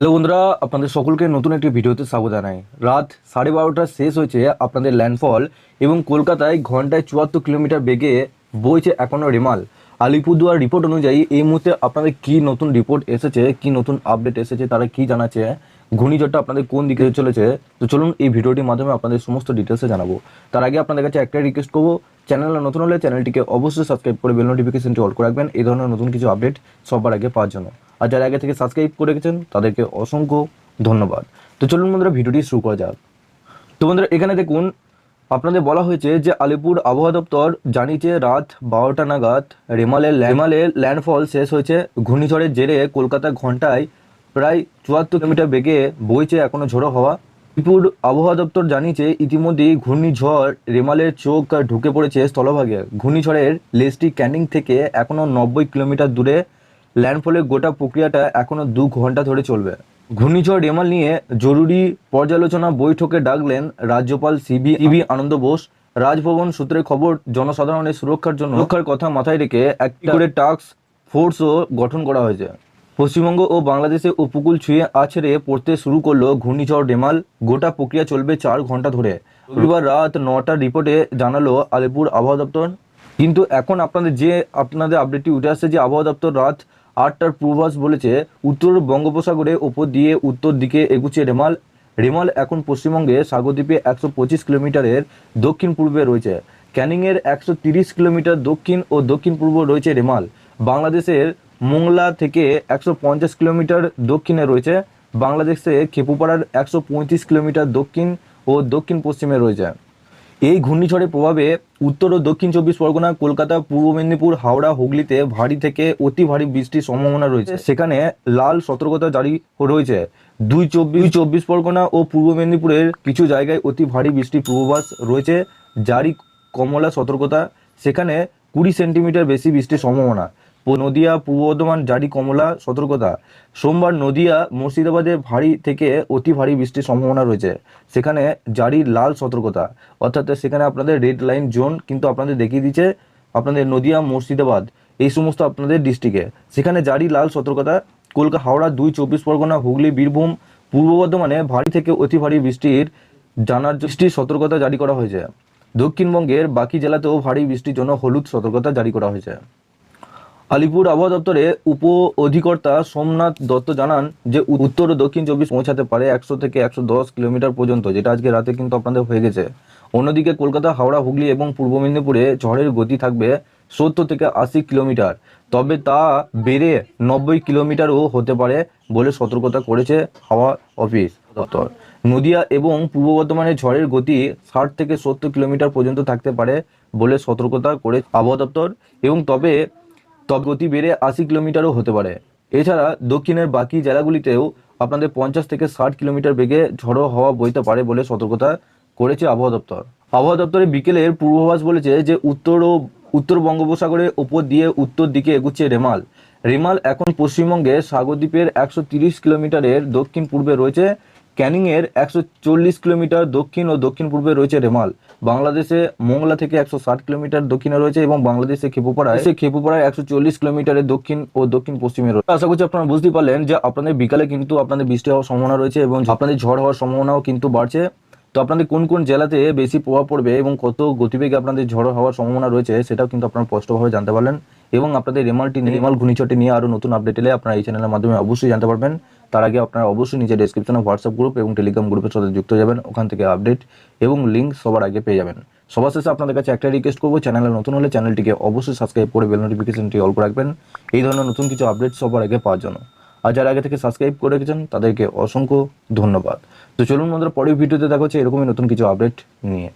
Hello বন্ধুরা, আপনাদের সকলকে নতুন একটি ভিডিওতে স্বাগত জানাই। রাত সাড়ে বারোটা শেষ হয়েছে আপনাদের ল্যান্ডফল এবং কলকাতায় ঘন্টায় চুয়াত্তর কিলোমিটার বেগে বইছে এখনও রেমাল। আলিপুরদুয়ার রিপোর্ট অনুযায়ী এই মুহূর্তে আপনাদের কি নতুন রিপোর্ট এসেছে, কি নতুন আপডেট এসেছে, তারা কি জানাচ্ছে, ঘূর্ণিঝড়টা আপনাদের কোন দিকে চলেছে? তো চলুন এই ভিডিওটির মাধ্যমে আপনাদের সমস্ত ডিটেলসে জানাব। তার আগে আপনাদের কাছে একটাই রিকোয়েস্ট করব চ্যানেলে নতুন হলে চ্যানেলটিকে অবশ্যই সাবস্ক্রাইব করে বেল নোটিফিকেশনটি অল করে রাখবেন। এই ধরনের নতুন কিছু আপডেট সবার আগে পাওয়ার জন্য। আর যারা আগে থেকে সাবস্ক্রাইব করে রেখেছেন, তাদেরকে অসংখ্য ধন্যবাদ। তো চলুন বন্ধুরা, ভিডিওটি শুরু করা যাক। তো বন্ধুরা, এখানে দেখুন, আপনাদের বলা হয়েছে যে আলিপুর আবহাওয়া দপ্তর জানিয়েছে, রাত বারোটা নাগাদ রেমালের রেমালের ল্যান্ডফল শেষ হয়েছে। ঘূর্ণিঝড়ের জেরে কলকাতা ঘন্টায় প্রায় চুয়াত্তর কিলোমিটার বেগে বইছে এখনও ঝোড়ো হওয়া। আলিপুর আবহাওয়া দপ্তর জানিয়েছে, ইতিমধ্যেই ঘূর্ণিঝড় রেমালের চোখ ঢুকে পড়েছে স্থলভাগে। ঘূর্ণিঝড়ের লেস্টি ক্যানিং থেকে এখনও নব্বই কিলোমিটার দূরে। ল্যান্ডফলের গোটা প্রক্রিয়াটা এখনও দু ঘণ্টা ধরে চলবে। ঘূর্ণিঝড় রেমাল নিয়ে জরুরি পর্যালোচনা বৈঠকে ডাকলেন রাজ্যপাল সিবি ইবি আনন্দ বোস। রাজভবন সূত্রে খবর, জনসাধারণের সুরক্ষার জন্য সুরক্ষার কথা মাথায় রেখে একটি করে টাস্ক ফোর্সও গঠন করা হয়েছে। পশ্চিমবঙ্গ ও বাংলাদেশে উপকূল ছুঁয়ে আছড়ে পড়তে শুরু করল ঘূর্ণিঝড় রেমাল গোটা প্রক্রিয়া চলবে চার ঘণ্টা ধরে। রবিবার রাত নটার রিপোর্টে জানালো আলিপুর আবহাওয়া দপ্তর। কিন্তু এখন আপনাদের যে, আপনাদের আপডেটটি উঠে আসছে যে আবহাওয়া দপ্তর রাত আটটার পূর্বাভাস বলেছে, উত্তর বঙ্গোপসাগরে ওপর দিয়ে উত্তর দিকে এগুচ্ছে রেমাল রেমাল এখন পশ্চিমবঙ্গে সাগরদ্বীপে একশো পঁচিশ কিলোমিটারের দক্ষিণ পূর্বে রয়েছে। ক্যানিংয়ের একশো তিরিশ কিলোমিটার দক্ষিণ ও দক্ষিণ পূর্ব রয়েছে রেমাল বাংলাদেশের মোংলা থেকে একশো পঞ্চাশ কিলোমিটার দক্ষিণে রয়েছে। বাংলাদেশে খেপুপাড়ার একশো পঁয়ত্রিশ কিলোমিটার দক্ষিণ ও দক্ষিণ পশ্চিমে রয়েছে। এই ঘূর্ণিঝড়ের প্রভাবে উত্তর ও দক্ষিণ চব্বিশ পরগনা, কলকাতা, পূর্ব মেদিনীপুর, হাওড়া, হুগলিতে ভারী থেকে অতি ভারী বৃষ্টির সম্ভাবনা রয়েছে। সেখানে লাল সতর্কতা জারি রয়েছে। দুই চব্বিশ চব্বিশ পরগনা ও পূর্ব মেদিনীপুরের কিছু জায়গায় অতি ভারী বৃষ্টির পূর্বাভাস রয়েছে। জারি কমলা সতর্কতা। সেখানে কুড়ি সেন্টিমিটার বেশি বৃষ্টির সম্ভাবনা। নদিয়া পূর্ব বর্ধমান জারি কমলা সতর্কতা। সোমবার নদিয়া মুর্শিদাবাদে ভারী থেকে অতি ভারী বৃষ্টির সম্ভাবনা রয়েছে। সেখানে জারি লাল সতর্কতা। অর্থাৎ সেখানে আপনাদের রেড লাইন জোন কিন্তু আপনাদের দেখিয়ে দিচ্ছে আপনাদের নদিয়া, মুর্শিদাবাদ, এই সমস্ত আপনাদের ডিস্ট্রিক্টে সেখানে জারি লাল সতর্কতা। কলকাতা হাওড়া, দুই চব্বিশ পরগনা, হুগলি, বীরভূম, পূর্ব বর্ধমানে ভারী থেকে অতি ভারী বৃষ্টির জানার বৃষ্টির সতর্কতা জারি করা হয়েছে। দক্ষিণবঙ্গের বাকি জেলাতেও ভারী বৃষ্টির জন্য হলুদ সতর্কতা জারি করা হয়েছে। আলিপুর আবহাওয়া দপ্তরে উপ অধিকর্তা সোমনাথ দত্ত জানান যে, উত্তর ও দক্ষিণ চব্বিশ পৌঁছাতে পারে একশো থেকে একশো দশ কিলোমিটার পর্যন্ত, যেটা আজকে রাতে কিন্তু আপনাদের হয়ে গেছে। অন্যদিকে কলকাতা, হাওড়া, হুগলি এবং পূর্ব মেদিনীপুরে ঝড়ের গতি থাকবে সত্তর থেকে আশি কিলোমিটার। তবে তা বেড়ে নব্বই কিলোমিটারও হতে পারে বলে সতর্কতা করেছে হাওয়া অফিস দপ্তর। নদিয়া এবং পূর্ব বর্ধমানে ঝড়ের গতি ষাট থেকে সত্তর কিলোমিটার পর্যন্ত থাকতে পারে বলে সতর্কতা করে আবহাওয়া দপ্তর। এবং তবে তবে গতি বেড়ে আশি কিলোমিটারও হতে পারে। এছাড়া দক্ষিণের বাকি জেলাগুলিতেও আপনাদের পঞ্চাশ থেকে ষাট কিলোমিটার বেগে ঝড়ো হওয়া বইতে পারে বলে সতর্কতা করেছে আবহাওয়া দপ্তর। আবহাওয়া দপ্তরে বিকেলের পূর্বাভাস বলেছে যে উত্তর ও উত্তর বঙ্গোপসাগরের ওপর দিয়ে উত্তর দিকে এগুচ্ছে রেমাল। রেমাল এখন পশ্চিমবঙ্গে সাগরদ্বীপের একশো কিলোমিটারের দক্ষিণ পূর্বে রয়েছে। ক্যানিংয়ের একশো চল্লিশ কিলোমিটার দক্ষিণ ও দক্ষিণ পূর্বে রয়েছে রেমাল। বাংলাদেশে মোংলা থেকে একশো ষাট কিলোমিটার দক্ষিণে রয়েছে এবং বাংলাদেশে খেপুপাড়ায় সে খেপুপাড়ায় একশো চল্লিশ কিলোমিটারের দক্ষিণ ও দক্ষিণ পশ্চিমে রয়েছে। আশা করছি আপনারা বুঝতে পারলেন যে আপনাদের বিকালে কিন্তু আপনাদের বৃষ্টি হওয়ার সম্ভাবনা রয়েছে এবং আপনাদের ঝড় হওয়ার সম্ভাবনাও কিন্তু বাড়ছে। তো আপনাদের কোন কোন জেলাতে বেশি প্রভাব পড়বে এবং কত গতিবেগে আপনাদের ঝড় হওয়ার সম্ভাবনা রয়েছে সেটাও কিন্তু আপনারা স্পষ্টভাবে জানতে পারলেন এবং আপনাদের রেমালটি রেমাল ঘূর্ণিঝড়টি নিয়ে আরও নতুন আপডেট এলে আপনারা এই চ্যানেলের মাধ্যমে অবশ্যই জানতে পারবেন। তার আগে আপনারা অবশ্যই নিচে ডেসক্রিপশনে হোয়াটসঅ্যাপ গ্রুপ এবং টেলিগ্রাম গ্রুপের সাথে যুক্ত যাবেন, ওখান থেকে আপডেট এবং লিঙ্ক সবার আগে পেয়ে যাবেন। সবার শেষে আপনাদের কাছে একটা রিকোয়েস্ট করব চ্যানেলে নতুন হলে চ্যানেলটিকে অবশ্যই সাবস্ক্রাইব করে বেল নোটিফিকেশনটি অল করে রাখবেন। এই ধরনের নতুন কিছু আপডেট সবার আগে পাওয়ার জন্য। আর যারা আগে থেকে সাবস্ক্রাইব করে রেখেছেন, তাদেরকে অসংখ্য ধন্যবাদ। তো চলুন বন্ধুরা, পরের ভিডিওতে দেখা হচ্ছে এরকমই নতুন কিছু আপডেট নিয়ে।